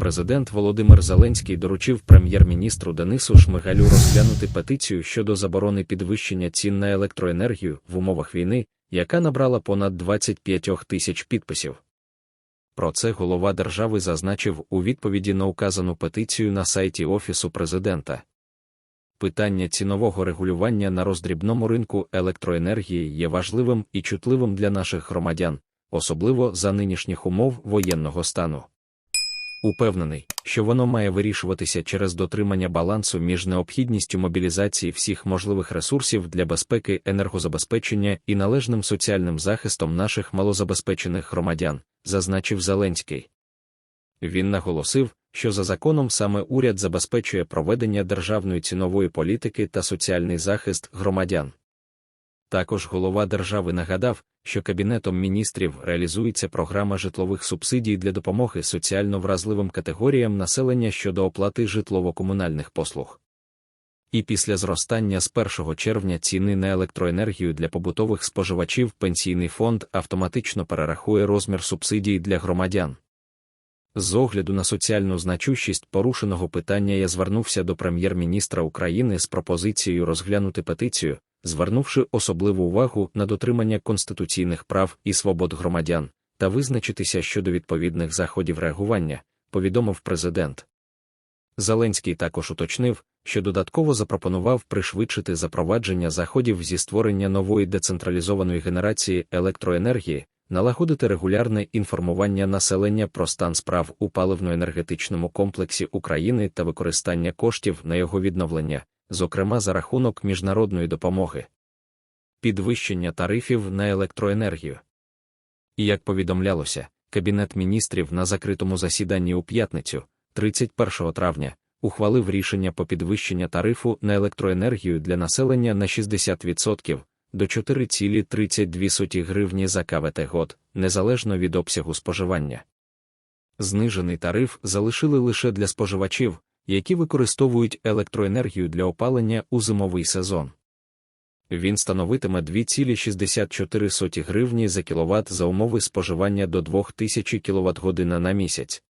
Президент Володимир Зеленський доручив прем'єр-міністру Денису Шмигалю розглянути петицію щодо заборони підвищення цін на електроенергію в умовах війни, яка набрала понад 25 тисяч підписів. Про це голова держави зазначив у відповіді на указану петицію на сайті Офісу президента. Питання цінового регулювання на роздрібному ринку електроенергії є важливим і чутливим для наших громадян, особливо за нинішніх умов воєнного стану. Упевнений, що воно має вирішуватися через дотримання балансу між необхідністю мобілізації всіх можливих ресурсів для безпеки енергозабезпечення і належним соціальним захистом наших малозабезпечених громадян, зазначив Зеленський. Він наголосив, що за законом саме уряд забезпечує проведення державної цінової політики та соціальний захист громадян. Також голова держави нагадав, що Кабінетом міністрів реалізується програма житлових субсидій для допомоги соціально вразливим категоріям населення щодо оплати житлово-комунальних послуг. І після зростання з 1 червня ціни на електроенергію для побутових споживачів пенсійний фонд автоматично перерахує розмір субсидій для громадян. З огляду на соціальну значущість порушеного питання я звернувся до прем'єр-міністра України з пропозицією розглянути петицію, звернувши особливу увагу на дотримання конституційних прав і свобод громадян, та визначитися щодо відповідних заходів реагування, повідомив президент. Зеленський також уточнив, що додатково запропонував пришвидшити запровадження заходів зі створення нової децентралізованої генерації електроенергії, налагодити регулярне інформування населення про стан справ у паливно-енергетичному комплексі України та використання коштів на його відновлення, зокрема за рахунок міжнародної допомоги, підвищення тарифів на електроенергію. І як повідомлялося, Кабінет міністрів на закритому засіданні у п'ятницю, 31 травня, ухвалив рішення по підвищення тарифу на електроенергію для населення на 60% до 4,32 гривні за КВТ год, незалежно від обсягу споживання. Знижений тариф залишили лише для споживачів, які використовують електроенергію для опалення у зимовий сезон. Він становитиме 2,64 гривні за кіловат за умови споживання до 2000 кВт година на місяць.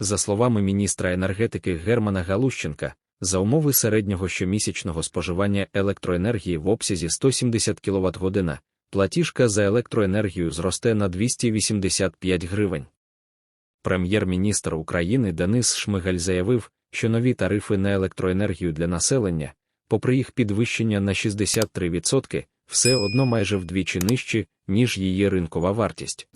За словами міністра енергетики Германа Галущенка, за умови середнього щомісячного споживання електроенергії в обсязі 170 кВт платіжка за електроенергію зросте на 285 гривень. Прем'єр-міністр України Денис Шмигаль заявив, що нові тарифи на електроенергію для населення, попри їх підвищення на 63%, все одно майже вдвічі нижчі, ніж її ринкова вартість.